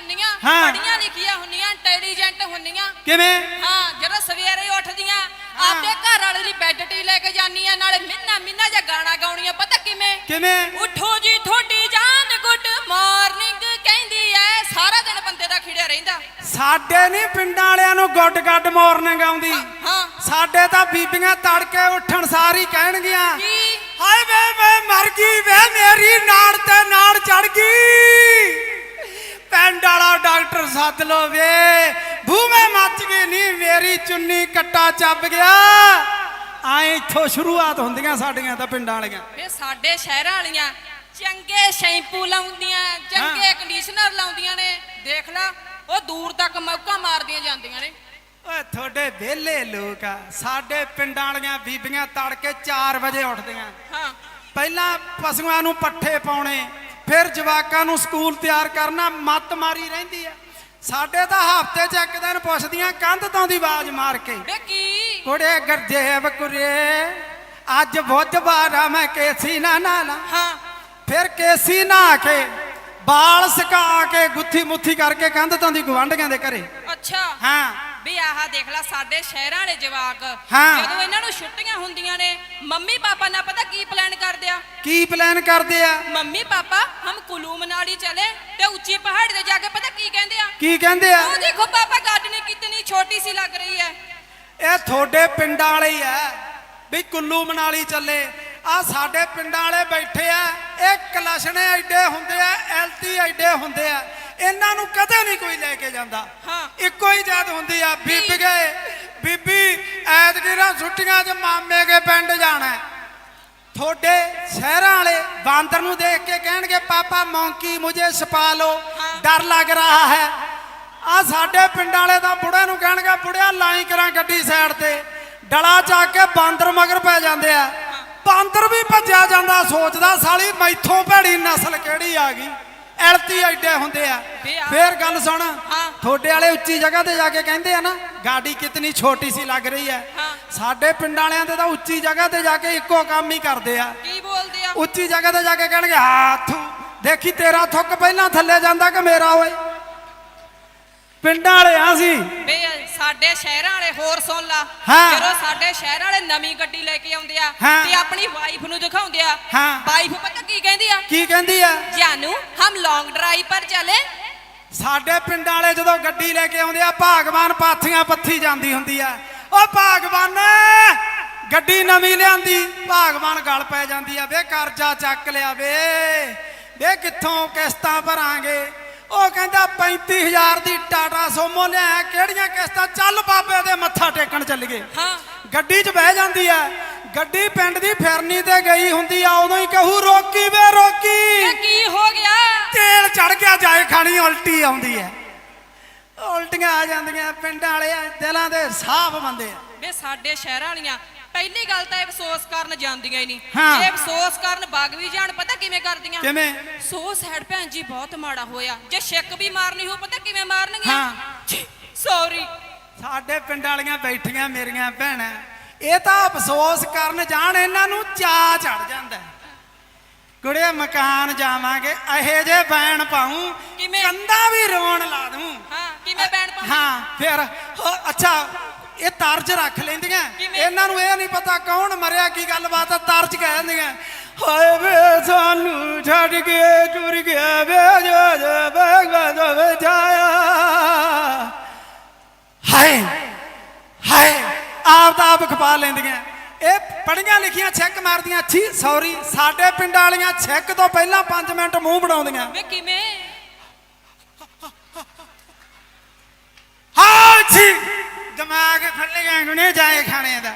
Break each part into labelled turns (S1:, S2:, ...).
S1: ਹੁੰਨੀਆਂ
S2: ਹਾਂ।
S1: ਪੜੀਆਂ ਲਿਖੀਆਂ ਹੁੰਨੀਆਂ ਇੰਟੈਲੀਜੈਂਟ ਹੁੰਨੀਆਂ।
S2: ਕਿਵੇਂ?
S1: ਹਾਂ ਜਦੋਂ ਸਵੇਰੇ ਉੱਠਦੀਆਂ ਆਪਦੇ ਘਰ ਵਾਲੇ ਦੀ ਬੈੱਡ ਟੀ ਲੈ ਕੇ ਜਾਂਦੀਆਂ ਨਾਲੇ ਮਿੰਨਾ ਮਿੰਨਾ ਜਿਹਾ ਗਾਣਾ ਗਾਉਣੀਆਂ ਪਤਾ ਕਿਵੇਂ?
S2: ਕਿਵੇਂ?
S1: ਉਠੋ ਜੀ ਤੁਹਾਡੀ ਜਾਨ ਗੁੱਡ ਮਾਰਨਿੰਗ ਕਹਿੰਦੀ ਐ। ਸਾਰਾ ਦਿਨ ਬੰਦੇ ਦਾ ਖਿੜਿਆ ਰਹਿੰਦਾ।
S2: ਸਾਡੇ ਨਹੀਂ ਪਿੰਡਾਂ ਵਾਲਿਆਂ ਨੂੰ ਗੁੱਡ ਗੱਡ ਮਾਰਨਿੰਗ ਆਉਂਦੀ।
S1: ਹਾਂ
S2: ਸਾਡੇ ਤਾਂ ਬੀਬੀਆਂ ਤੜਕੇ ਉੱਠਣ ਸਾਰੀ ਕਹਿਣਗੀਆਂ।
S1: ਕੀ?
S2: ਹਾਏ ਵੇ ਮੈਂ ਮਰ ਗਈ ਵੇ ਮੇਰੀ ਨਾੜ ਤੇ ਨਾੜ ਚੜ ਗਈ। ਪਿੰਡ ਵਾਲਾ ਡਾਕਟਰ ਸੱਦ ਲੋ ਵੇ। ਭੂਮੇ ਮੱਚ ਗਈ ਨਹੀਂ ਮੇਰੀ ਚੁੰਨੀ ਕੱਟਾ ਚੱਬ ਗਿਆ। ਆਏ ਇੱਥੋਂ ਸ਼ੁਰੂਆਤ ਹੁੰਦੀਆਂ ਸਾਡੀਆਂ ਤਾਂ ਪਿੰਡਾਂ ਵਾਲੀਆਂ।
S1: ਇਹ ਸਾਡੇ ਸ਼ਹਿਰਾਂ ਵਾਲੀਆਂ। ਚੰਗੇ ਸ਼ੈਂਪੂ ਲਾਉਂਦੀਆਂ ਚੰਗੇ ਕੰਡੀਸ਼ਨਰ ਲਾਉਂਦੀਆਂ ਨੇ। ਦੇਖ ਲੈ ਉਹ ਦੂਰ ਤੱਕ ਮੌਕਾ ਮਾਰਦੀਆਂ ਜਾਂਦੀਆਂ ਨੇ।
S2: ਓਏ ਤੁਹਾਡੇ ਵਿਹਲੇ ਲੋਕ ਆ। ਸਾਡੇ ਪਿੰਡਾਂ ਵਾਲੀਆਂ ਬੀਬੀਆਂ ਤੜਕੇ 4 ਵਜੇ ਉੱਠਦੀਆਂ।
S1: ਹਾਂ।
S2: ਪਹਿਲਾਂ ਪਸ਼ੂਆਂ ਨੂੰ ਪੱਠੇ ਪਾਉਣੇ ਫਿਰ ਜਵਾਕਾਂ ਨੂੰ ਸਕੂਲ ਤਿਆਰ ਕਰਨਾ ਮੱਤ ਮਾਰੀ ਰਹਿੰਦੀ ਆ। ਸਾਡੇ ਤਾਂ ਹਫ਼ਤੇ 'ਚ ਇੱਕ ਦਿਨ ਪੁੱਛਦੀਆਂ ਕੰਧ ਤੋਂ ਦੀ ਆਵਾਜ਼ ਮਾਰ ਕੇ।
S1: ਵੇ ਕੀ?
S2: ਕੁੜੇ ਗਰਜੇਵ ਕੁਰੇ ਅੱਜ ਬੁੱਧਵਾਰ ਆ ਮੈਂ ਕੇਸੀ ਨਾ ਨਾਲਾ।
S1: ਹਾਂ।
S2: ਫਿਰ ਕੇਸੀ ਨਹਾ ਕੇ ਬਾਲ ਸੁਕਾ ਕੇ ਗੁੱਥੀ ਮੁੱਥੀ ਕਰਕੇ ਕੰਧ ਤੋਂ ਦੀ ਗਵਾਂਢੀਆਂ ਦੇ ਘਰੇ।
S1: ਅੱਛਾ।
S2: ਹਾਂ।
S1: ਵੀ ਆਹ ਦੇਖ ਲੈ ਸਾਡੇ ਸ਼ਹਿਰਾਂ ਵਾਲੇ ਜਵਾਕ। ਜਦੋਂ ਇਹਨਾਂ ਨੂੰ ਛੁੱਟੀਆਂ ਹੁੰਦੀਆਂ ਨੇ ਮੰਮੀ ਪਾਪਾ ਨਾਲ ਪਤਾ ਕੀ ਪਲਾਨ ਕਰਦੇ ਆ?
S2: ਕੀ ਪਲਾਨ ਕਰਦੇ ਆ?
S1: ਮੰਮੀ ਪਾਪਾ ਹਮ ਕੁਲੂ ਮਨਾਲੀ ਚਲੇ ਤੇ ਉੱਚੀ ਪਹਾੜ ਤੇ ਜਾ ਕੇ ਪਤਾ ਕੀ ਕਹਿੰਦੇ ਆ?
S2: ਕੀ ਕਹਿੰਦੇ ਆ?
S1: ਉਹ ਦੇਖੋ ਪਾਪਾ ਗਾਰਡਨਿੰਗ ਕਿਤਨੀ ਛੋਟੀ ਸੀ ਲੱਗ ਰਹੀ ਹੈ।
S2: ਇਹ ਤੁਹਾਡੇ ਪਿੰਡਾਂ ਵਾਲੇ ਹੀ ਆ। ਵੀ ਕੁੱਲੂ ਮਨਾਲੀ ਚੱਲੇ। ਆ ਸਾਡੇ ਪਿੰਡਾਂ ਵਾਲੇ ਬੈਠੇ ਆ। ਇਹ ਕਲਸ਼ਣੇ ਐਡੇ ਹੁੰਦੇ ਆ ਐਲਟੀ ਐਡੇ ਹੁੰਦੇ ਆ। ਇਹਨਾਂ ਨੂੰ ਕਦੇ ਨਹੀਂ ਕੋਈ ਲੈ ਕੇ ਜਾਂਦਾ।
S1: ਹਾਂ।
S2: ਇੱਕੋ ਹੀ ਜਾਤ ਹੁੰਦੀ ਆ ਬੀਬੀ ਗਏ ਬੀਬੀ ਐਤਕੀਰਾਂ ਛੁੱਟੀਆਂ 'ਚ ਮਾਮੇ ਕੇ ਪਿੰਡ ਜਾਣਾ। ਤੁਹਾਡੇ ਸ਼ਹਿਰਾਂ ਵਾਲੇ ਬਾਂਦਰ ਨੂੰ ਦੇਖ ਕੇ ਕਹਿਣਗੇ ਪਾਪਾ ਮੌਂਕੀ ਮੁਝੇ ਛਪਾ ਲੋ। ਡਰ ਲੱਗ ਰਹਾ ਹੈ। ਆ ਸਾਡੇ ਪਿੰਡਾਂ ਵਾਲੇ ਤਾਂ ਬੁੜੇ ਨੂੰ ਕਹਿਣਗੇ ਬੁੜਿਆ ਲਾਈ ਕਰਾਂ ਗੱਡੀ ਸਾਈਡ ਤੇ। ਡਲਾ ਚੱਕ ਕੇ ਬਾਂਦਰ ਮਗਰ ਪੈ ਜਾਂਦੇ ਆ। ਬਾਂਦਰ ਵੀ ਭੱਜਿਆ ਜਾਂਦਾ ਸੋਚਦਾ ਸਾਲੀ ਮੈਥੋਂ ਭੈੜੀ ਨਸਲ ਕਿਹੜੀ ਆ ਗਈ? ਐਲਤੀ ਐਡੇ ਹੁੰਦੇ ਆ। ਫੇਰ ਗੱਲ ਸੁਣ। ਥੋੜੇ ਵਾਲੇ ਉੱਚੀ ਜਗ੍ਹਾ ਤੇ ਜਾ ਕੇ ਕਹਿੰਦੇ ਆ ਨਾ ਗਾਡੀ ਕਿਤਨੀ ਛੋਟੀ ਸੀ ਲੱਗ ਰਹੀ ਹੈ। ਸਾਡੇ ਪਿੰਡ ਵਾਲਿਆਂ ਦੇ ਤਾਂ ਉੱਚੀ ਜਗ੍ਹਾ ਤੇ ਜਾ ਕੇ ਇੱਕੋ ਕੰਮ ਹੀ ਕਰਦੇ ਆ।
S1: ਕੀ ਬੋਲਦੇ ਆ?
S2: ਉੱਚੀ ਜਗ੍ਹਾ ਤੇ ਜਾ ਕੇ ਕਹਿਣਗੇ ਹੱਥ ਦੇਖੀ ਤੇਰਾ ਥੁੱਕ ਪਹਿਲਾਂ ਥੱਲੇ ਜਾਂਦਾ ਕਿ ਮੇਰਾ ਓਏ? ਪਿੰਡਾਂ ਵਾਲੇ ਆ ਸੀ।
S1: ਵੇ ਸਾਡੇ ਸ਼ਹਿਰਾਂ ਵਾਲੇ ਹੋਰ ਸੁਣ ਲਾ।
S2: ਹਾਂ।
S1: ਜਦੋਂ ਸਾਡੇ ਸ਼ਹਿਰ ਵਾਲੇ ਨਵੀਂ ਗੱਡੀ ਲੈ ਕੇ ਆਉਂਦੇ ਆ
S2: ਹਾਂ।
S1: ਤੇ ਆਪਣੀ ਵਾਈਫ ਨੂੰ ਦਿਖਾਉਂਦੇ ਆ
S2: ਹਾਂ।
S1: ਵਾਈਫ ਪਤਾ ਕੀ ਕਹਿੰਦੀ ਆ?
S2: ਕੀ ਕਹਿੰਦੀ ਆ?
S1: ਜਾਨੂ ਹਮ ਲੌਂਗ ਡਰਾਈਵ ਪਰ ਚਲੇ।
S2: ਸਾਡੇ ਪਿੰਡਾਂ ਵਾਲੇ ਜਦੋਂ ਗੱਡੀ ਲੈ ਕੇ ਆਉਂਦੇ ਆ ਭਾਗਵਾਨ ਪਾਥੀਆਂ ਪੱਥੀ ਜਾਂਦੀ ਹੁੰਦੀ ਆ। ਓ ਭਾਗਵਾਨ ਗੱਡੀ ਨਵੀਂ ਲਿਆਂਦੀ ਭਾਗਵਾਨ ਗਲ ਪੈ ਜਾਂਦੀ ਆ ਵੇ ਕਰਜ਼ਾ ਚੱਕ ਲਿਆ ਵੇ। ਵੇ ਕਿੱਥੋਂ ਕਿਸ਼ਤਾਂ ਭਰਾਂਗੇ? ਉਹ ਕਹਿੰਦਾ 35000 ਦੀ ਟਾਟਾ ਸੋਮੋ ਲਿਆ ਕਿਹੜੀਆਂ ਕਿਸ਼ਤਾਂ? ਚੱਲ ਬਾਬੇ ਦੇ ਮੱਥਾ ਟੇਕਣ ਚੱਲੀਏ
S1: ਹਾਂ।
S2: ਗੱਡੀ 'ਚ ਬਹਿ ਜਾਂਦੀ ਆ। ਗੱਡੀ ਪਿੰਡ ਦੀ ਫਿਰਨੀ ਤੇ ਗਈ ਹੁੰਦੀ ਆ ਉਦੋਂ ਹੀ ਕਹੂ ਰੋਕੀ ਵੇ
S1: ਇਹ
S2: ਰੋਕੀ
S1: ਕੀ ਹੋ ਗਿਆ?
S2: ਤੇਲ ਚੜ ਗਿਆ ਜਾਏ ਖਾਣੀ ਉਲਟੀ ਆਉਂਦੀ ਹੈ ਉਲਟੀਆਂ ਆ ਜਾਂਦੀਆਂ ਪਿੰਡਾਂ ਵਾਲੇ ਦਿਲਾਂ ਦੇ ਸਾਫ਼ ਬੰਦੇ ਆ।
S1: ਵੇ ਸਾਡੇ ਸ਼ਹਿਰਾਂ ਵਾਲੀਆਂ ਪਹਿਲੀ ਗੱਲ ਤਾਂ ਇਹ ਅਫਸੋਸ ਕਰਨ ਜਾਂਦੀਆਂ ਹੀ ਨਹੀਂ।
S2: ਹਾਂ।
S1: ਜੇ ਅਫਸੋਸ ਕਰਨ ਵਗ ਵੀ ਜਾਣ ਪਤਾ ਕਿਵੇਂ ਕਰਦੀਆਂ?
S2: ਕਿਵੇਂ?
S1: ਸੋ ਸੈਡ ਭੈਣ ਜੀ ਬਹੁਤ ਮਾੜਾ ਹੋਇਆ। ਜੇ ਛਿੱਕ ਵੀ ਮਾਰਨੀ ਹੋ ਪਤਾ ਕਿਵੇਂ ਮਾਰਨਗੀਆਂ?
S2: ਹਾਂ।
S1: ਸੌਰੀ।
S2: ਸਾਡੇ ਪਿੰਡਾਂ ਵਾਲੀਆਂ ਬੈਠੀਆਂ ਮੇਰੀਆਂ ਭੈਣਾਂ ਇਹ ਤਾਂ ਅਫਸੋਸ ਕਰਨ ਜਾਣ ਇਹਨਾਂ ਨੂੰ ਚਾ ਚੜ ਜਾਂਦਾ ਹੈ। ਕੁੜੇ ਮਕਾਨ ਜਾਵਾਂਗੇ ਇਹੇ ਜੇ ਬੈਣ ਪਾਉਂ
S1: ਕਿਵੇਂ?
S2: ਕੰਦਾ ਵੀ ਰੋਣ ਲਾ ਦੂੰ।
S1: ਹਾਂ ਕਿਵੇਂ ਬੈਣ ਪਾ
S2: ਹਾਂ ਫਿਰ ਹੋ, ਅੱਛਾ ਇਹ ਤਰਜ ਰੱਖ ਲੈਂਦੀਆਂ? ਇਹਨਾਂ ਨੂੰ ਇਹ ਨਹੀਂ ਪਤਾ ਕੌਣ ਮਰਿਆ ਕੀ ਗੱਲਬਾਤ ਆ ਤਰਜ ਕਹਿ ਦਿੰਦੀਆਂ। ਹਾਏ ਵੇ ਸਾਨੂੰ ਛੱਡ ਕੇ ਟੁਰ ਗਿਆ ਵੇ ਜੋ ਜੋ ਬਗਵਾ ਦੋ ਜਾਇਆ। ਹਾਏ ਹਾਏ ਆਪ ਦਾ ਆਪ ਖਪਾ ਲੈਂਦੀਆਂ। ਇਹ ਪੜੀਆਂ ਲਿਖੀਆਂ ਛੱਕ ਮਾਰਦੀਆਂ। ਅੱਛੀ ਸੌਰੀ ਸਾਡੇ ਪਿੰਡਾਂ ਵਾਲੀਆਂ ਛੱਕ ਤੋਂ ਪਹਿਲਾਂ 5 ਮਿੰਟ ਮੂੰਹ ਬਣਾਉਂਦੀਆਂ।
S1: ਵੇ ਕਿਵੇਂ?
S2: ਹਾਂ ਜੀ ਦਿਮਾਗ ਖੱਲੀਆਂ ਗੁਣੇ ਜਾਏ ਖਾਣੇ ਦਾ।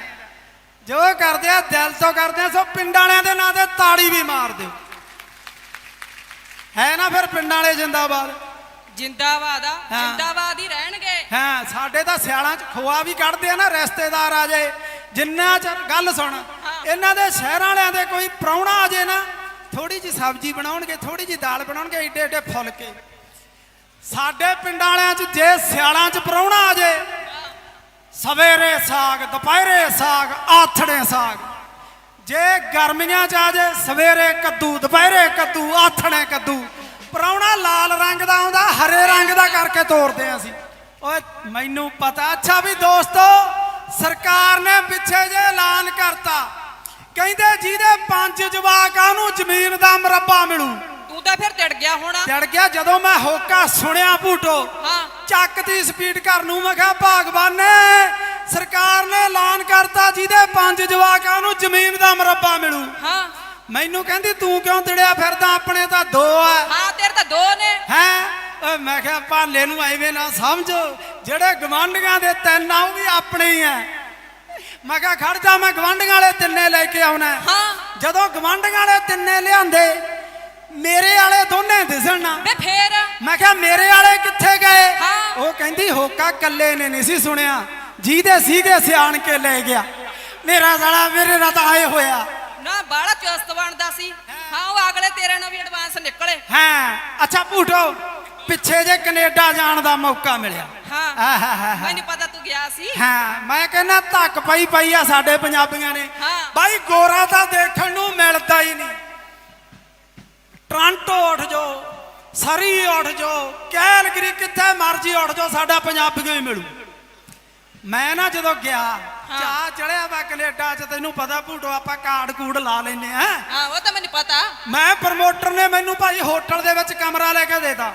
S2: ਜੋ ਕਰਦੇ ਆ ਦਿਲ ਤੋਂ ਕਰਦੇ ਆ ਸੋ ਪਿੰਡਾਂ ਵਾਲਿਆਂ ਦੇ ਨਾਂ ਤੇ ਤਾੜੀ ਵੀ ਮਾਰ ਦਿਓ। ਹੈ ਨਾ ਫਿਰ ਪਿੰਡਾਂ ਵਾਲੇ ਜਿੰਦਾਬਾਦ?
S1: ਜਿੰਦਾਬਾਦ ਆ
S2: ਹਾਂ।
S1: ਜਿੰਦਾਬਾਦ ਹੀ ਰਹਿਣਗੇ।
S2: ਹਾਂ ਸਾਡੇ ਤਾਂ ਸਿਆਲਾਂ 'ਚ ਖੋਆ ਵੀ ਕੱਢਦੇ ਆ ਨਾ ਰਿਸ਼ਤੇਦਾਰ ਆ ਜਾਏ ਜਿੰਨਾ ਚਿਰ ਗੱਲ ਸੁਣ ਇਹਨਾਂ ਦੇ ਸ਼ਹਿਰਾਂ ਵਾਲਿਆਂ ਦੇ ਕੋਈ ਪ੍ਰਾਹੁਣਾ ਆ ਜੇ ਨਾ ਥੋੜੀ ਜੀ ਸਬਜ਼ੀ ਬਣਾਉਣਗੇ ਥੋੜੀ ਜੀ ਦਾਲ ਬਣਾਉਣਗੇ ਏਡੇ ਏਡੇ ਫੁਲਕੇ। ਸਾਡੇ ਪਿੰਡਾਂ ਵਾਲਿਆਂ 'ਚ ਜੇ ਸਿਆਲਾਂ 'ਚ ਪ੍ਰਾਹੁਣਾ ਆ ਜੇ ਸਵੇਰੇ ਸਾਗ ਦੁਪਹਿਰੇ ਸਾਗ ਆਥਣੇ ਸਾਗ। ਜੇ ਗਰਮੀਆਂ 'ਚ ਆ ਜੇ ਸਵੇਰੇ ਕੱਦੂ ਦੁਪਹਿਰੇ ਕੱਦੂ ਆਥਣੇ ਕੱਦੂ। ਪ੍ਰਾਹੁਣਾ ਲਾਲ ਰੰਗ ਦਾ ਆਉਂਦਾ ਹਰੇ ਰੰਗ ਦਾ ਕਰਕੇ ਤੋਰਦੇ ਆ ਅਸੀਂ। ਓਏ ਮੈਨੂੰ ਪਤਾ। ਅੱਛਾ ਵੀ ਦੋਸਤੋ ਸਰਕਾਰ ਨੇ ਪਿੱਛੇ ਜੇ ਐਲਾਨ ਕਰਤਾ। ਕਹਿੰਦੇ ਜਿਹਦੇ ਪੰਜ ਜਵਾਕ ਆ ਉਹਨੂੰ ਜ਼ਮੀਨ ਦਾ ਮਰੱਬਾ ਮਿਲੂ।
S1: ਤੂੰ ਤਾਂ ਫਿਰ ਟਿੜ ਗਿਆ ਹੋਣਾ।
S2: ਚੜ ਗਿਆ ਜਦੋਂ ਮੈਂ ਹੋਕਾ ਸੁਣਿਆ ਭੂਟੋ
S1: ਹਾਂ।
S2: ਚੱਕ ਦੀ ਸਪੀਡ ਕਰ ਨੂੰ ਮੈਂ ਕਿਹਾ ਭਾਗਵਾਨ ਨੇ ਸਰਕਾਰ ਨੇ ਐਲਾਨ ਕਰਤਾ ਜਿਹਦੇ ਪੰਜ ਜਵਾਕ ਉਹਨੂੰ ਜ਼ਮੀਨ ਦਾ ਮਰੱਬਾ ਮਿਲੂ।
S1: ਹਾਂ।
S2: ਮੈਨੂੰ ਕਹਿੰਦੀ ਤੂੰ ਕਿਉਂ ਤੜਿਆ ਫਿਰਦਾ? ਆਪਣੇ ਤਾਂ ਦੋ ਆ।
S1: ਹਾਂ ਤੇਰੇ ਤਾਂ ਦੋ ਨੇ।
S2: ਹੈ? ਓਏ ਮੈਂ ਕਿਹਾ ਭਾਲੇ ਨੂੰ ਐਵੇਂ ਨਾ ਸਮਝ। ਜਿਹੜੇ ਗਵਾਂਢੀਆਂ ਦੇ ਤਿੰਨ ਆ ਉਹ ਵੀ ਆਪਣੇ ਹੀ ਆ। ਮੈਂ ਕਿਹਾ ਖੜ ਜਾ ਮੈਂ ਗਵਾਂਢੀਆਂ ਵਾਲੇ ਤਿੰਨੇ ਲੈ ਕੇ ਆਉਣਾ। ਹਾਂ। ਜਦੋਂ ਗਵਾਂਢੀਆਂ ਵਾਲੇ ਤਿੰਨੇ ਲਿਆਂਦੇ ਮੇਰੇ ਵਾਲੇ ਦੋਨੇ ਦਿਸਣ ਨਾ।
S1: ਵੇ ਫੇਰ।
S2: ਮੈਂ ਕਿਹਾ ਮੇਰੇ ਵਾਲੇ ਕਿੱਥੇ ਗਏ?
S1: ਹਾਂ।
S2: ਉਹ ਕਹਿੰਦੀ ਹੋਕਾ ਕੱਲੇ ਨੇ ਨਹੀਂ ਸੀ ਸੁਣਿਆ। ਜਿਹਦੇ ਸੀਗੇ ਸਿਆਣ ਕੇ ਲੈ ਗਿਆ। ਮੇਰਾ ਸਾਲਾ ਮੇਰੇ ਨਾਲ ਤਾਂ ਆਏ ਹੋਇਆ।
S1: ਨਾ ਬਾਹਲਾ ਚੁਸਤ ਬਣਦਾ ਸੀ। ਹਾਂ ਉਹ ਅਗਲੇ ਤੇਰੇ ਨਾਲ ਵੀ ਐਡਵਾਂਸ ਨਿਕਲੇ।
S2: ਹਾਂ ਅੱਛਾ ਭੂਟੋ ਪਿੱਛੇ ਜੇ ਕੈਨੇਡਾ ਜਾਣ ਦਾ ਮੌਕਾ ਮਿਲਿਆ।
S1: ਹਾਂ।
S2: ਆਹਾਹਾਹਾ।
S1: ਮੈਨੂੰ ਪਤਾ ਤੂੰ ਗਿਆ ਸੀ।
S2: ਹਾਂ ਮੈਂ ਕਹਿੰਦਾ ਧੱਕ ਪਈ ਪਈ ਆ ਸਾਡੇ ਪੰਜਾਬੀਆਂ ਨੇ।
S1: ਹਾਂ।
S2: ਬਾਈ ਗੋਰਾ ਤਾਂ ਦੇਖਣ ਨੂੰ ਮਿਲਦਾ ਹੀ ਨਹੀਂ। ਟ੍ਰਾਂਟੋ ਉੱਠ ਜਾਓ ਸਰੀ ਉੱਠ ਜਾਓ ਕੈਲਗਰੀ ਕਿੱਥੇ ਮਰਜ਼ੀ ਉੱਠ ਜਾਓ ਸਾਡਾ ਪੰਜਾਬੀਆਂ ਹੀ ਮਿਲੂ? ਮੈਂ ਨਾ ਜਦੋਂ ਗਿਆ। ਚਾਹ ਚੜਿਆ ਵਾ ਕੈਨੇਡਾ ਚ ਤੈਨੂੰ ਪਤਾ ਭੂਟੋ ਆਪਾਂ ਕਾਰਡ ਕੂੜ ਲਾ ਲੈਨੇ ਆ
S1: ਹਾਂ ਉਹ ਤਾਂ ਮੈਨੂੰ ਪਤਾ।
S2: ਮੈਂ ਪ੍ਰਮੋਟਰ ਨੇ ਮੈਨੂੰ ਭਾਈ ਹੋਟਲ ਦੇ ਵਿੱਚ ਕਮਰਾ ਲੈ ਕੇ ਦੇਤਾ।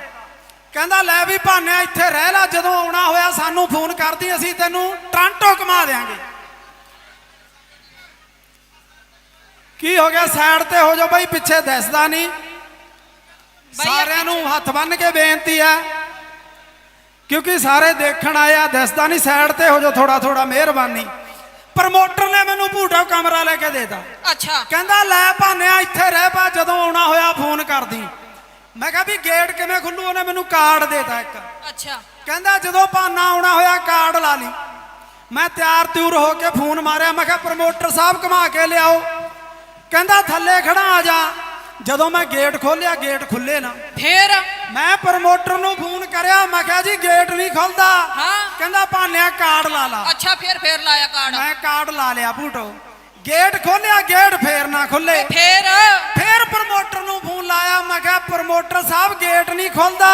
S2: ਕਹਿੰਦਾ ਲੈ ਵੀ ਭਾਨਿਆ ਇੱਥੇ ਰਹਿ ਲੈ ਜਦੋਂ ਆਉਣਾ ਹੋਇਆ ਸਾਨੂੰ ਫੋਨ ਕਰਦੀ ਅਸੀਂ ਤੈਨੂੰ ਟ੍ਰਾਂਟੋ ਘੁਮਾ ਦੇਾਂਗੇ ਕੀ ਹੋ ਗਿਆ? ਸਾਈਡ ਤੇ ਹੋ ਜਾ ਬਾਈ ਪਿੱਛੇ ਦਿਸਦਾ ਨਹੀਂ। ਸਾਰਿਆਂ ਨੂੰ ਹੱਥ ਬੰਨ ਕੇ ਬੇਨਤੀ ਹੈ ਕਿਉਂਕਿ ਸਾਰੇ ਦੇਖਣ ਆਏ ਆ ਦਿਸਦਾ ਨਹੀਂ ਸਾਈਡ ਤੇ ਹੋ ਜਾ ਥੋੜਾ ਥੋੜਾ ਮਿਹਰਬਾਨੀ। ਪ੍ਰਮੋਟਰ ਨੇ ਮੈਨੂੰ ਭੂਟਾ ਕਮਰਾ ਲੈ ਕੇ ਦੇਤਾ।
S1: ਅੱਛਾ।
S2: ਕਹਿੰਦਾ ਲੈ ਭਾਨਿਆ ਇੱਥੇ ਰਹਿ ਪਾ ਜਦੋਂ ਆਉਣਾ ਹੋਇਆ ਫੋਨ ਕਰਦੀ। ਮੈਂ ਕਿਹਾ ਵੀ ਗੇਟ ਕਿਵੇਂ ਖੁੱਲੂ? ਉਹਨੇ ਮੈਨੂੰ ਕਾਰਡ ਦੇਤਾ ਇੱਕ।
S1: ਅੱਛਾ।
S2: ਕਹਿੰਦਾ ਜਦੋਂ ਭਾਨਾ ਆਉਣਾ ਹੋਇਆ ਕਾਰਡ ਲਾ ਲਈ। ਮੈਂ ਤਿਆਰ ਤਿਉਰ ਹੋ ਕੇ ਫੋਨ ਮਾਰਿਆ। ਮੈਂ ਕਿਹਾ ਪ੍ਰਮੋਟਰ ਸਾਹਿਬ ਘੁਮਾ ਕੇ ਲਿਆਓ। ਕਹਿੰਦਾ ਥੱਲੇ ਖੜਾ ਆ ਜਾ। ਜਦੋਂ ਮੈਂ ਗੇਟ ਖੋਲਿਆ ਗੇਟ ਖੁੱਲੇ ਨਾ।
S1: ਫੇਰ?
S2: ਮੈਂ ਪ੍ਰਮੋਟਰ ਨੂੰ ਫੋਨ ਕਰਿਆ ਮੈਂ ਕਿਹਾ ਜੀ ਗੇਟ ਨਹੀਂ ਖੁੱਲਦਾ।
S1: ਹਾਂ।
S2: ਕਹਿੰਦਾ ਭਾਨਿਆ ਕਾਰਡ ਲਾ ਲਾ।
S1: ਅੱਛਾ ਫੇਰ ਫੇਰ ਲਾਇਆ ਕਾਰਡ।
S2: ਮੈਂ ਕਾਰਡ ਲਾ ਲਿਆ ਭੂਟੋ ਗੇਟ ਖੋਲਿਆ ਗੇਟ ਫੇਰ ਨਾ ਖੁੱਲੇ।
S1: ਫੇਰ?
S2: ਫੇਰ ਪ੍ਰਮੋਟਰ ਨੂੰ ਫੋਨ ਲਾਇਆ ਮੈਂ ਕਿਹਾ ਪ੍ਰਮੋਟਰ ਸਾਹਿਬ ਗੇਟ ਨਹੀਂ ਖੁੱਲਦਾ।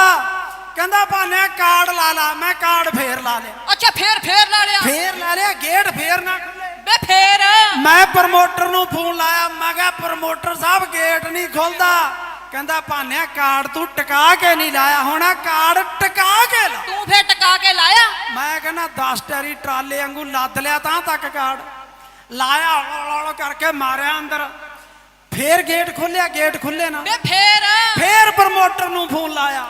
S2: ਕਹਿੰਦਾ ਭਾਨੇ ਕਾਰਡ ਲਾ ਲਾ ਮੈਂ ਕਾਰਡ ਫੇਰ ਲਾ ਲਿਆ।
S1: ਅੱਛਾ ਫੇਰ ਫੇਰ ਲਾ ਲਿਆ।
S2: ਫੇਰ ਲਾ ਲਿਆ ਗੇਟ ਫੇਰ ਨਾ ਖੁੱਲੇ।
S1: ਵੇ ਫੇਰ?
S2: ਮੈਂ ਪ੍ਰਮੋਟਰ ਨੂੰ ਫੋਨ ਲਾਇਆ ਮੈਂ ਕਿਹਾ ਪ੍ਰਮੋਟਰ ਸਾਹਿਬ ਗੇਟ ਨਹੀਂ ਖੁੱਲਦਾ। ਕਹਿੰਦਾ ਭਾਨਿਆ ਕਾਰਡ ਤੂੰ ਟਿਕਾ ਕੇ ਨਹੀਂ ਲਾਇਆ। ਹੋਣਾ ਕਾਰਡ ਟਿਕਾ ਕੇ ਲਾ।
S1: ਤੂੰ ਫੇਰ ਟਕਾ ਕੇ ਲਾਇਆ?
S2: ਮੈਂ ਕਹਿੰਦਾ 10 ਟੈਰੀ ਟਰਾਲੇ ਵਾਂਗੂ ਲੱਦ ਲਿਆ ਤਾਂ ਤੱਕ ਕਾਰਡ। ਲਾਇਆ ਹੌਲ ਕਰਕੇ ਮਾਰਿਆ ਅੰਦਰ। ਫੇਰ ਗੇਟ ਖੁੱਲਿਆ ਗੇਟ ਖੁੱਲੇ ਨਾ।
S1: ਵੇ ਫੇਰ?
S2: ਫੇਰ ਪ੍ਰਮੋਟਰ ਨੂੰ ਫੋਨ ਲਾਇਆ।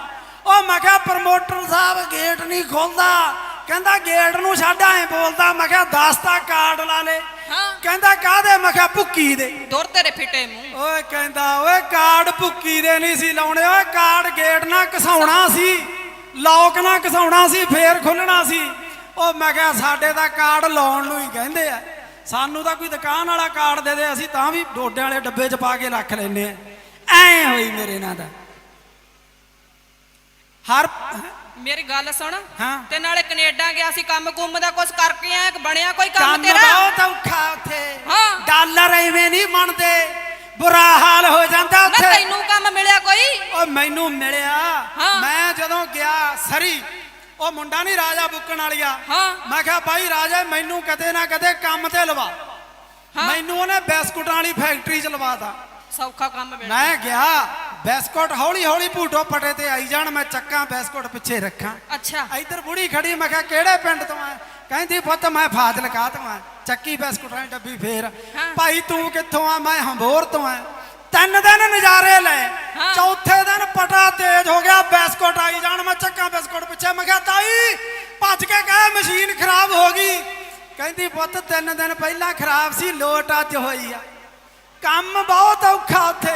S2: ਉਹ ਮੈਂ ਕਿਹਾ ਪ੍ਰਮੋਟਰ ਸਾਹਿਬ ਗੇਟ ਨਹੀਂ ਖੋਲਦਾ। ਕਹਿੰਦਾ ਗੇਟ ਨੂੰ ਛੱਡ ਐ ਬੋਲਦਾ। ਮੈਂ ਕਿਹਾ 10 ਤਾਂ ਕਾਰਡ ਲਾ ਲੇ।
S1: ਹਾਂ।
S2: ਕਹਿੰਦਾ ਕਾਹਦੇ? ਮੈਂ ਕਿਹਾ ਭੁੱਕੀ ਦੇ।
S1: ਦੁਰ ਤੇਰੇ ਫਿੱਟੇ ਮੂੰਹ।
S2: ਓਏ ਕਹਿੰਦਾ ਓਏ ਕਾਰਡ ਭੁੱਕੀ ਦੇ ਨਹੀਂ ਸੀ ਲਾਉਣੇ। ਓਏ ਕਾਰਡ ਗੇਟ ਨਾਲ ਘਸਾਉਣਾ ਸੀ ਲੌਕ ਨਾਲ ਘਸਾਉਣਾ ਸੀ ਫੇਰ ਖੁੱਲਣਾ ਸੀ। ਉਹ ਮੈਂ ਕਿਹਾ ਸਾਡੇ ਤਾਂ ਕਾਰਡ ਲਾਉਣ ਨੂੰ ਹੀ ਕਹਿੰਦੇ ਆ। ਸਾਨੂੰ ਤਾਂ ਕੋਈ ਦੁਕਾਨ ਵਾਲਾ ਕਾਰਡ ਦੇ ਦੇ ਅਸੀਂ ਤਾਂ ਵੀ ਡੋਡਿਆਂ ਵਾਲੇ ਡੱਬੇ 'ਚ ਪਾ ਕੇ ਰੱਖ ਲੈਨੇ ਆ। ਐ ਹੋਈ ਮੇਰੇ ਨਾਲ ਦਾ। ਹਰ
S1: ਮੇਰੀ ਗੱਲ ਸੁਣ।
S2: ਹਾਂ।
S1: ਤੇ ਨਾਲੇ ਕੈਨੇਡਾ ਗਿਆ ਸੀ ਕੰਮ ਕੁੰਮ ਦਾ ਕੁਝ ਕਰਕੇ ਆਇਆ ਕਿ ਬਣਿਆ ਕੋਈ ਕੰਮ
S2: ਕੰਮ
S1: ਤੇਰਾ?
S2: ਬਹੁਤ ਔਖਾ ਉੱਥੇ।
S1: ਹਾਂ।
S2: ਡਾਲਰ ਐਵੇਂ ਨਹੀਂ ਬਣਦੇ। ਬੁਰਾ ਹਾਲ ਹੋ ਜਾਂਦਾ ਉੱਥੇ।
S1: ਤੈਨੂੰ ਕੰਮ ਮਿਲਿਆ ਕੋਈ?
S2: ਉਹ ਮੈਨੂੰ ਮਿਲਿਆ। ਮੈਂ ਜਦੋਂ ਗਿਆ ਸਰੀ ਉਹ ਮੁੰਡਾ ਨਹੀਂ ਰਾਜਾ ਬੁੱਕਣ ਵਾਲੀਆ।
S1: ਹਾਂ।
S2: ਮੈਂ ਕਿਹਾ ਭਾਈ ਰਾਜਾ ਮੈਨੂੰ ਕਦੇ ਨਾ ਕਦੇ ਕੰਮ ਤੇ ਲਵਾ। ਮੈਨੂੰ ਉਹਨੇ ਬਿਸਕੁਟਾਂ ਵਾਲੀ ਫੈਕਟਰੀ ਚ ਲਵਾਤਾ।
S1: ਸੌਖਾ ਕੰਮ
S2: ਮੈਂ ਗਿਆ। ਬਿਸਕੁਟ ਹੌਲੀ ਹੌਲੀ ਭੂਟੋ ਪਟੇ ਤੇ ਆਈ ਜਾਣ ਮੈਂ ਚੱਕਾਂ ਬਿਸਕੁਟ ਪਿੱਛੇ ਰੱਖਾਂ।
S1: ਅੱਛਾ।
S2: ਇੱਧਰ ਬੁੜੀ ਖੜੀ ਮੈਂ ਕਿਹਾ ਕਿਹੜੇ ਪਿੰਡ ਤੋਂ ਆ ਕਹਿੰਦੀ ਪੁੱਤ ਮੈਂ ਫਾਜ਼ਿਲਕਾ ਤੋਂ ਆ ਚੱਕੀ ਬਿਸਕੁਟਾਂ ਦੀ ਡੱਬੀ ਫੇਰ। ਭਾਈ ਤੂੰ ਕਿੱਥੋਂ ਆ? ਮੈਂ ਹੰਬੋਰ ਤੋਂ ਆ ਤਿੰਨ ਦਿਨ ਨਜ਼ਾਰੇ ਲੈ। ਚੌਥੇ ਦਿਨ ਪਟਾ ਤੇਜ਼ ਹੋ ਗਿਆ ਬਿਸਕੁਟ ਆਈ ਜਾਣ ਮੈਂ ਚੱਕਾਂ ਬਿਸਕੁਟ ਪਿੱਛੇ। ਮੈਂ ਕਿਹਾ ਤਾਈ ਭੱਜ ਕੇ ਕਹੇ ਮਸ਼ੀਨ ਖਰਾਬ ਹੋ ਗਈ। ਕਹਿੰਦੀ ਪੁੱਤ ਤਿੰਨ ਦਿਨ ਪਹਿਲਾਂ ਖਰਾਬ ਸੀ ਲੋਟ ਅੱਜ ਹੋਈ ਆ। ਕੰਮ ਬਹੁਤ ਔਖਾ ਉੱਥੇ।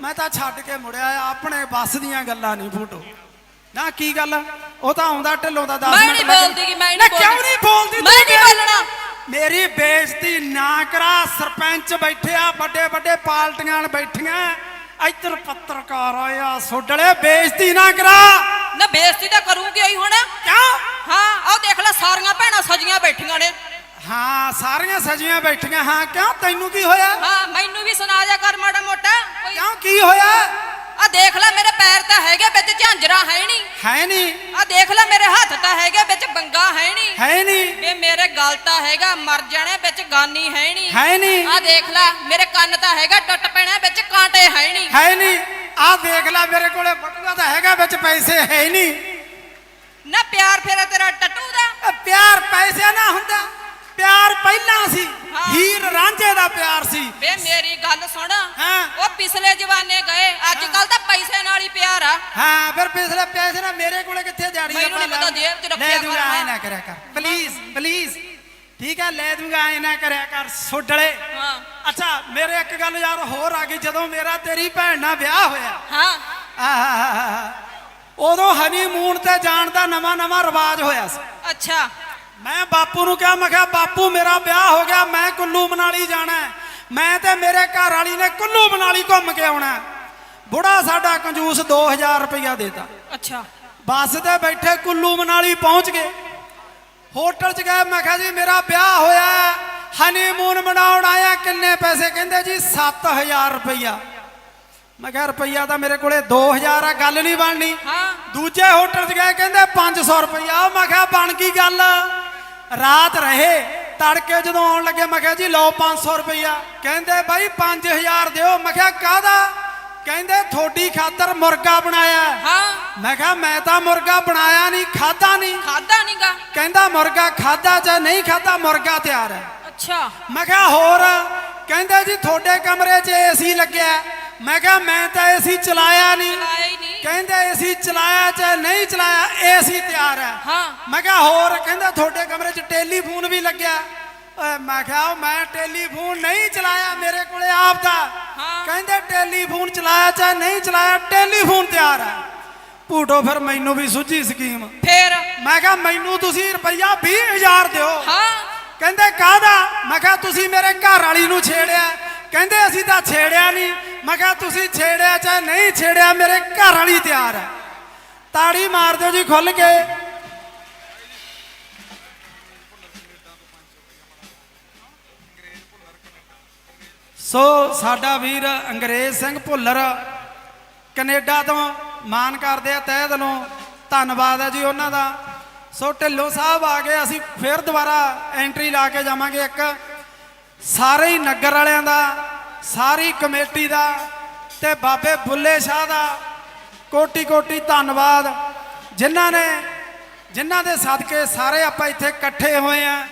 S2: ਮੈਂ ਤਾਂ ਛੱਡ ਕੇ ਮੁੜਿਆ ਆਪਣੇ ਬੱਸ ਦੀਆਂ ਗੱਲਾਂ ਨਹੀਂ ਫੋਟੋ। ਨਾ ਕੀ ਗੱਲ? ਉਹ ਤਾਂ ਆਉਂਦਾ ਢਿੱਲੋਂ ਦਾ 10
S1: ਮੈਂ
S2: ਮਿੰਟ
S1: ਨਹੀਂ
S2: ਲੱਗੇ।
S1: ਬੋਲਦੀ ਗੀ, ਮੈਂ ਨਹੀਂ
S2: ਕਿਉਂ। ਨਹੀਂ ਬੋਲਦੀ
S1: ਮੈਂ ਨਹੀਂ ਬੋਲਣਾ।
S2: ਮੇਰੀ ਬੇਇੱਜ਼ਤੀ ਨਾ ਕਰਾ ਸਰਪੰਚ ਬੈਠੇ ਆ ਵੱਡੇ ਵੱਡੇ ਪਾਰਟੀਆਂ ਨਾਲ ਬੈਠੀਆਂ। ਇੱਧਰ ਪੱਤਰਕਾਰ ਆਇਆ ਸੋਡਲੇ ਬੇਇੱਜ਼ਤੀ ਨਾ ਕਰਾ।
S1: ਨਾ ਬੇਇੱਜ਼ਤੀ ਤਾਂ ਕਰੂੰਗੀ ਹੁਣ।
S2: ਕਿਉਂ?
S1: ਹਾਂ ਆਹ ਦੇਖ ਲੈ ਸਾਰੀਆਂ ਭੈਣਾਂ ਸਜੀਆਂ ਬੈਠੀਆਂ ਨੇ।
S2: ਹਾਂ ਸਾਰੀਆਂ ਸਜੀਆਂ ਬੈਠੀਆਂ ਹਾਂ ਕਿਉਂ? ਤੈਨੂੰ ਕੀ ਹੋਇਆ?
S1: ਹਾਂ ਮੈਨੂੰ ਵੀ ਸੁਣਾ ਜਾ ਕਰ ਮਾੜਾ ਮੋਟਾ। ਕੋਈ
S2: ਕਿਉਂ ਕੀ ਹੋਇਆ?
S1: ਆ ਦੇਖ ਲੈ ਮੇਰੇ ਪੈਰ ਤਾਂ ਹੈਗੇ ਵਿੱਚ ਝਾਂਜਰਾ ਹੈ ਨਹੀਂ
S2: ਹੈ ਨਹੀਂ
S1: ਆ ਦੇਖ ਲੈ ਮੇਰੇ ਹੱਥ ਤਾਂ ਹੈਗੇ ਵਿੱਚ ਬੰਗਾ ਹੈ ਨਹੀਂ
S2: ਹੈ ਨਹੀਂ
S1: ਵੇ ਮੇਰੇ ਗਲ ਤਾਂ ਹੈਗਾ ਮਰ ਜਾਣੇ ਵਿੱਚ ਗਾਨੀ ਹੈ ਨਹੀਂ
S2: ਹੈ ਨਹੀਂ
S1: ਆ ਦੇਖ ਲੈ ਮੇਰੇ ਕੰਨ ਤਾਂ ਹੈਗਾ ਟੁੱਟ ਪੈਣਾ ਵਿੱਚ ਕਾਂਟੇ ਹੈ ਨਹੀਂ
S2: ਹੈ ਨਹੀਂ ਆਹ ਦੇਖ ਲੈ ਮੇਰੇ ਕੋਲੇ ਬਟੂਆ ਤਾਂ ਹੈਗਾ ਵਿੱਚ ਪੈਸੇ ਹੈ ਹੀ ਨਹੀਂ
S1: ਨਾ ਪਿਆਰ ਫੇਰਾ ਤੇਰਾ ਟੱਟੂ ਦਾ
S2: ਇਹ ਪਿਆਰ ਪੈਸੇ ਨਾ ਹੁੰਦਾ। ਪਿਆਰ ਪਹਿਲਾਂ ਸੀ। ਹੀਰ ਰਾਂਝੇ ਦਾ ਪਿਆਰ ਸੀ।
S1: ਵੇ ਮੇਰੀ ਗੱਲ ਸੁਣ
S2: ਹਾਂ।
S1: ਉਹ ਪਿਛਲੇ ਜਵਾਨੇ ਗਏ ਅੱਜ ਕੱਲ ਤਾਂ ਪੈਸੇ ਨਾਲ ਹੀ ਪਿਆਰ ਆ।
S2: ਹਾਂ ਫਿਰ ਪਿਛਲੇ ਪੈਸੇ ਨਾ ਮੇਰੇ ਕੋਲੇ ਕਿੱਥੇ ਜਾੜੀ
S1: ਮੈਨੂੰ ਨੀ ਪਤਾ, ਜੇਬ 'ਚ ਰੱਖਿਆ
S2: ਲੈ ਦੂੰਗਾ ਐ। ਨਾ ਕਰਿਆ ਕਰ। ਪਲੀਜ਼ ਪਲੀਜ਼ ਠੀਕ ਹੈ ਲੈ ਦੂੰਗਾ ਐ ਨਾ ਕਰਿਆ ਕਰ ਸੋਡਲੇ।
S1: ਹਾਂ।
S2: ਅੱਛਾ ਮੇਰੇ ਇੱਕ ਗੱਲ ਯਾਰ ਹੋਰ ਆ ਗਈ ਜਦੋਂ ਮੇਰਾ ਤੇਰੀ ਭੈਣ ਨਾਲ ਵਿਆਹ ਹੋਇਆ।
S1: ਹਾਂ।
S2: ਆਹਾਹਾਹਾ। ਉਦੋਂ ਹਨੀਮੂਨ ਤੇ ਜਾਣ ਦਾ ਨਵਾਂ ਨਵਾਂ ਰਿਵਾਜ ਹੋਇਆ ਸੀ।
S1: ਅੱਛਾ।
S2: ਮੈਂ ਬਾਪੂ ਨੂੰ ਕਿਹਾ ਮੈਂ ਕਿਹਾ ਬਾਪੂ ਮੇਰਾ ਵਿਆਹ ਹੋ ਗਿਆ ਮੈਂ ਕੁੱਲੂ ਮਨਾਲੀ ਜਾਣਾ। ਮੈਂ ਤੇ ਮੇਰੇ ਘਰ ਵਾਲੀ ਨੇ ਕੁੱਲੂ ਮਨਾਲੀ ਘੁੰਮ ਕੇ ਆਉਣਾ। ਬੁੜਾ ਸਾਡਾ ਕੰਜੂਸ 2000 ਰੁਪਇਆ ਦੇਤਾ।
S1: ਅੱਛਾ।
S2: ਬੱਸ ਤੇ ਬੈਠੇ ਕੁੱਲੂ ਮਨਾਲੀ ਪਹੁੰਚ ਗਏ। ਹੋਟਲ 'ਚ ਗਏ ਮੈਂ ਕਿਹਾ ਜੀ ਮੇਰਾ ਵਿਆਹ ਹੋਇਆ ਹਨੀਮੂਨ ਮਨਾਉਣ ਆਇਆ ਕਿੰਨੇ ਪੈਸੇ? ਕਹਿੰਦੇ ਜੀ 7000 ਰੁਪਇਆ ਮੈਂ ਕਿਹਾ ਰੁਪਇਆ ਤਾਂ ਮੇਰੇ ਕੋਲੇ 2000 ਆ ਗੱਲ ਨਹੀਂ ਬਣਨੀ।
S1: ਹਾਂ।
S2: ਦੂਜੇ ਹੋਟਲ 'ਚ ਗਏ ਕਹਿੰਦੇ 500 ਰੁਪਇਆ ਮੈਂ ਕਿਹਾ ਬਣ ਗਈ ਗੱਲ। ਰਾਤ ਰਹੇ ਤੜਕੇ ਜਦੋਂ ਆਉਣ ਲੱਗੇ ਮੈਂ ਕਿਹਾ ਜੀ ਲਓ 500 ਰੁਪਇਆ ਕਹਿੰਦੇ ਬਾਈ 5000 ਦਿਓ। ਮੈਂ ਕਿਹਾ ਕਾਹਦਾ? ਕਹਿੰਦੇ ਥੋੜੀ ਖਾਤਰ ਮੁਰਗਾ ਬਣਾਇਆ ਹੈ। ਮੈਂ ਕਿਹਾ ਮੈਂ ਤਾਂ ਮੁਰਗਾ ਬਣਾਇਆ ਨਹੀਂ ਖਾਦਾ ਨਹੀਂ।
S1: ਖਾਦਾ ਨਹੀਂਗਾ।
S2: ਕਹਿੰਦਾ ਮੁਰਗਾ ਖਾਦਾ ਜਾਂ ਨਹੀਂ ਖਾਦਾ ਮੁਰਗਾ ਤਿਆਰ ਹੈ।
S1: ਅੱਛਾ।
S2: ਮੈਂ ਕਿਹਾ ਹੋਰ? ਕਹਿੰਦੇ ਜੀ ਤੁਹਾਡੇ ਕਮਰੇ 'ਚ ਏਸੀ ਲੱਗਿਆ। ਮੈਂ ਕਿਹਾ ਮੈਂ ਤਾਂ ਏਸੀ ਚਲਾਇਆ ਨਹੀਂ। ਕਹਿੰਦੇ ਏਸੀ ਚਲਾਇਆ ਚਾਹੇ ਨਹੀਂ ਚਲਾਇਆ ਏਸੀ ਤਿਆਰ ਹੈ।
S1: ਹਾਂ।
S2: ਮੈਂ ਕਿਹਾ ਹੋਰ ਕਹਿੰਦਾ ਤੁਹਾਡੇ ਕਮਰੇ 'ਚ ਟੈਲੀਫੋਨ ਵੀ ਲੱਗਿਆ। ਓਏ ਮੈਂ ਕਿਹਾ ਉਹ ਮੈਂ ਟੈਲੀਫੋਨ ਨਹੀਂ ਚਲਾਇਆ ਮੇਰੇ ਕੋਲੇ ਆਪ ਦਾ। ਕਹਿੰਦੇ ਟੈਲੀਫੋਨ ਚਲਾਇਆ ਚਾਹੇ ਨਹੀਂ ਚਲਾਇਆ ਟੈਲੀਫੋਨ ਤਿਆਰ ਹੈ। ਭੂਟੋ ਫਿਰ ਮੈਨੂੰ ਵੀ ਸੁੱਝੀ ਸਕੀਮ।
S1: ਫੇਰ?
S2: ਮੈਂ ਕਿਹਾ ਮੈਨੂੰ ਤੁਸੀਂ ਰੁਪਈਆ 20000 ਦਿਓ।
S1: ਹਾਂ।
S2: ਕਹਿੰਦੇ ਕਾਹਦਾ? ਮੈਂ ਕਿਹਾ ਤੁਸੀਂ ਮੇਰੇ ਘਰ ਵਾਲੀ ਨੂੰ ਛੇੜਿਆ। ਕਹਿੰਦੇ ਅਸੀਂ ਤਾਂ ਛੇੜਿਆ ਨਹੀਂ। ਮੈਂ ਕਿਹਾ, ਤੁਸੀਂ ਛੇੜਿਆ ਚਾਹੇ ਨਹੀਂ ਛੇੜਿਆ, ਮੇਰੇ ਘਰ ਵਾਲੀ ਤਿਆਰ ਹੈ। ਤਾੜੀ ਮਾਰ ਦਿਓ ਜੀ ਖੁੱਲ ਕੇ। ਸੋ ਸਾਡਾ ਵੀਰ ਅੰਗਰੇਜ਼ ਸਿੰਘ ਭੁੱਲਰ ਕੈਨੇਡਾ ਤੋਂ ਮਾਨ ਕਰਦੇ ਆ, ਤਹਿ ਦਿਲੋਂ ਧੰਨਵਾਦ ਹੈ ਜੀ ਉਹਨਾਂ ਦਾ। ਸੋ ਢਿੱਲੋਂ ਸਾਹਿਬ ਆ ਗਏ, ਅਸੀਂ ਫਿਰ ਦੁਬਾਰਾ ਐਂਟਰੀ ਲਾ ਕੇ ਜਾਵਾਂਗੇ ਇੱਕ ਸਾਰੇ ਹੀ ਨਗਰ ਵਾਲਿਆਂ ਦਾ। ਸਾਰੀ ਕਮੇਟੀ ਦਾ ਤੇ ਬਾਬੇ ਬੁੱਲੇ ਸ਼ਾਹ ਦਾ ਕੋਟੀ ਕੋਟੀ ਧੰਨਵਾਦ। ਜਿਨ੍ਹਾਂ ਨੇ ਜਿਨ੍ਹਾਂ ਦੇ ਸਦਕੇ ਸਾਰੇ ਆਪਾਂ ਇੱਥੇ ਇਕੱਠੇ ਹੋਏ ਆ।